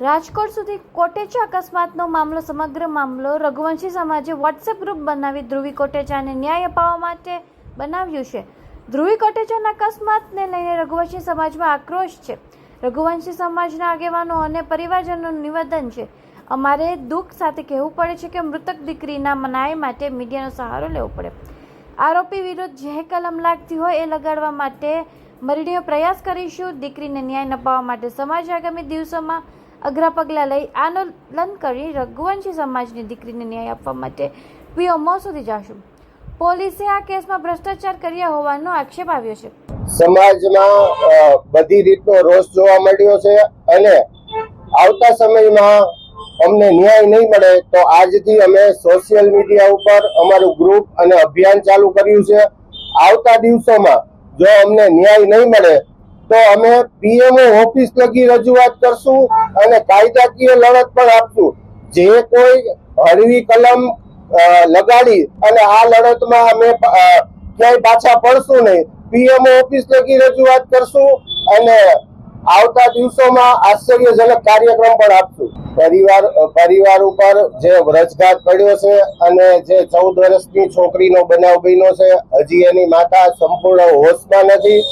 રાજકોટ સુધી કોટેચા અકસ્માતનો મામલો, સમગ્ર મામલો રઘુવંશી સમાજે વોટ્સએપ ગ્રુપ બનાવી ધ્રુવી કોટેચાને ન્યાય અપાવવા માટે બનાવ્યું છે. ધ્રુવી કોટેચાના અકસ્માતને લઈને રઘુવંશી સમાજમાં આક્રોશ છે. રઘુવંશી સમાજના આગેવાનો અને પરિવારજનોનું નિવેદન છે. અમારે દુઃખ સાથે કહેવું પડે છે કે મૃતક દીકરીના ન્યાય માટે મીડિયાનો સહારો લેવો પડે. આરોપી વિરુદ્ધ જે કલમ લાગતી હોય એ લગાડવા માટે મરીડીઓ પ્રયાસ કરીશું. દીકરીને ન્યાય અપાવવા માટે સમાજ આગામી દિવસોમાં અઘરા પગલાં લઈ આંદોલન કરી રઘુવંશી સમાજની દીકરીને ન્યાય આપવા માટે પીઓમો સુધી જશું. પોલીસે આ કેસમાં ભ્રષ્ટાચાર કર્યા હોવાનો આક્ષેપ આવ્યો છે. સમાજમાં બધી રીતનો રોષ જોવા મળ્યો છે અને આવતા સમયમાં અમને ન્યાય નહીં મળે તો આજથી અમે સોશિયલ મીડિયા ઉપર અમારું ગ્રુપ અને અભિયાન ચાલુ કર્યું છે. આવતા દિવસોમાં જો અમને ન્યાય નહીં મળે તો અમે પીએમઓ ઓફિસ લગી રજૂઆત કરશું અને કાયદાકીય લડત પણ આપશું. જે કોઈ હળવી કલમ લગાડી અને આ લડતમાં અમે ક્યાંય પાછા પડશું નહીં. પીએમઓ ઓફિસ લગી રજૂઆત કરશું અને આવતા દિવસોમાં આશ્ચર્યજનક કાર્યક્રમ પણ આપશું. પરિવાર પરિવાર ઉપર જે વ્રજઘાત પડ્યો છે અને જે ચૌદ વર્ષની છોકરીનો બનાવ બન્યો છે, હજી એની માતા સંપૂર્ણ હોશમાં નથી.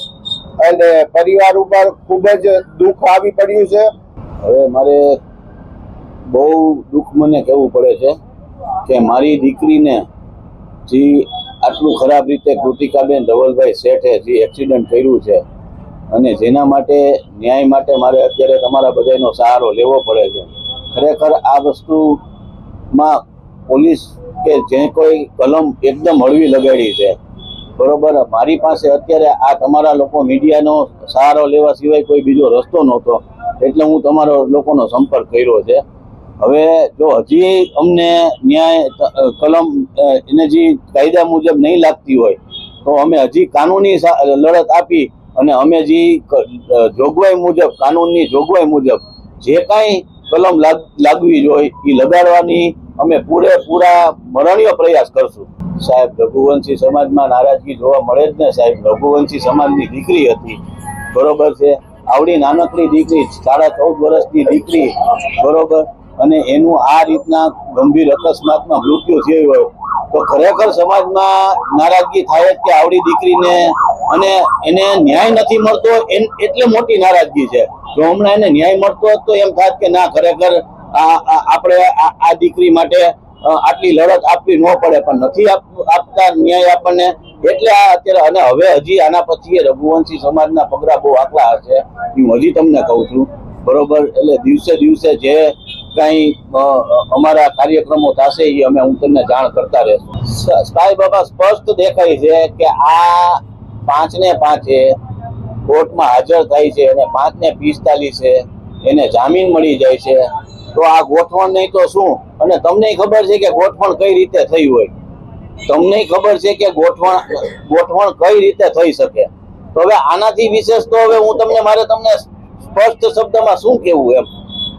અને પરિવાર ઉપર ખૂબ જ દુઃખ આવી પડ્યું છે. હવે મારે બહુ દુઃખ મને કહેવું પડે છે કે મારી દીકરીને જે આટલું ખરાબ રીતે કૃતિકાબેન ધવલભાઈ શેઠે જે એક્સિડન્ટ કર્યું છે અને જેના માટે ન્યાય માટે મારે અત્યારે તમારા બધાનો સહારો લેવો પડે છે. ખરેખર આ વસ્તુમાં પોલીસ કે જે કોઈ કલમ એકદમ હળવી લગાડી છે. બરોબર, મારી પાસે અત્યારે આ તમારા લોકો મીડિયાનો સહારો લેવા સિવાય કોઈ બીજો રસ્તો નહોતો, એટલે હું તમારો લોકોનો સંપર્ક કર્યો છે. હવે જો હજી અમને ન્યાય કલમ એને જે કાયદા મુજબ નહીં લાગતી હોય, તો અમે હજી કાનૂની લડત આપી અને અમે જે જોગવાઈ મુજબ, કાનૂનની જોગવાઈ મુજબ જે કાંઈ કલમ લાગ, લાગવી જોઈએ એ લગાડવાની અમે પૂરેપૂરા મરણીય પ્રયાસ કરશું. સાહેબ, રઘુવંશી સમાજમાં નારાજગી જોવા મળે જ ને સાહેબ. રઘુવંશી સમાજની દીકરી હતી. બરોબર છે? આવડી નાનકડી દીકરી, સાડા ચૌદ વર્ષની દીકરી. બરોબર? અને એનું આ રીતના ગંભીર અકસ્માતમાં મૃત્યુ થયું હોય. તો ખરેખર સમાજમાં નારાજગી થાય જ કે આવડી દીકરીને અને એને ન્યાય નથી મળતો એટલે મોટી નારાજગી છે. જો હમણાં એને ન્યાય મળતો તો એમ થાત કે ના, ખરેખર આ આપણે આ દીકરી માટે આટલી લડત આપવી ન પડે, પણ નથી આપતા ન્યાય આપણને. એટલે આ અત્યારે, અને હવે હજી આના પછી રઘુવંશી સમાજના પગરા બહુ આકલા હશે. હું હજી તમને કહું છું, બરોબર? એટલે દિવસે દિવસે જે કઈ અમારા કાર્યક્રમો થશે, એ અમે, હું તમને જાણ કરતા રહેશું. સાંઈ બાબા, સ્પષ્ટ દેખાય છે કે આ પાંચ ને પાંચે કોર્ટમાં હાજર થાય છે, અને પાંચ ને પિસ્તાલીસે એને જામીન મળી જાય છે. તો આ ગોઠવણ નહીં તો શું? અને તમને ખબર છે કે ગોઠવણ કઈ રીતે થઈ હોય? તમને ખબર છે કે ગોઠવણ ગોઠવણ કઈ રીતે થઈ શકે? તો હવે આનાથી વિશેષ તો હવે હું તમને, મારે તમને સ્પષ્ટ શબ્દમાં શું કેવું એમ?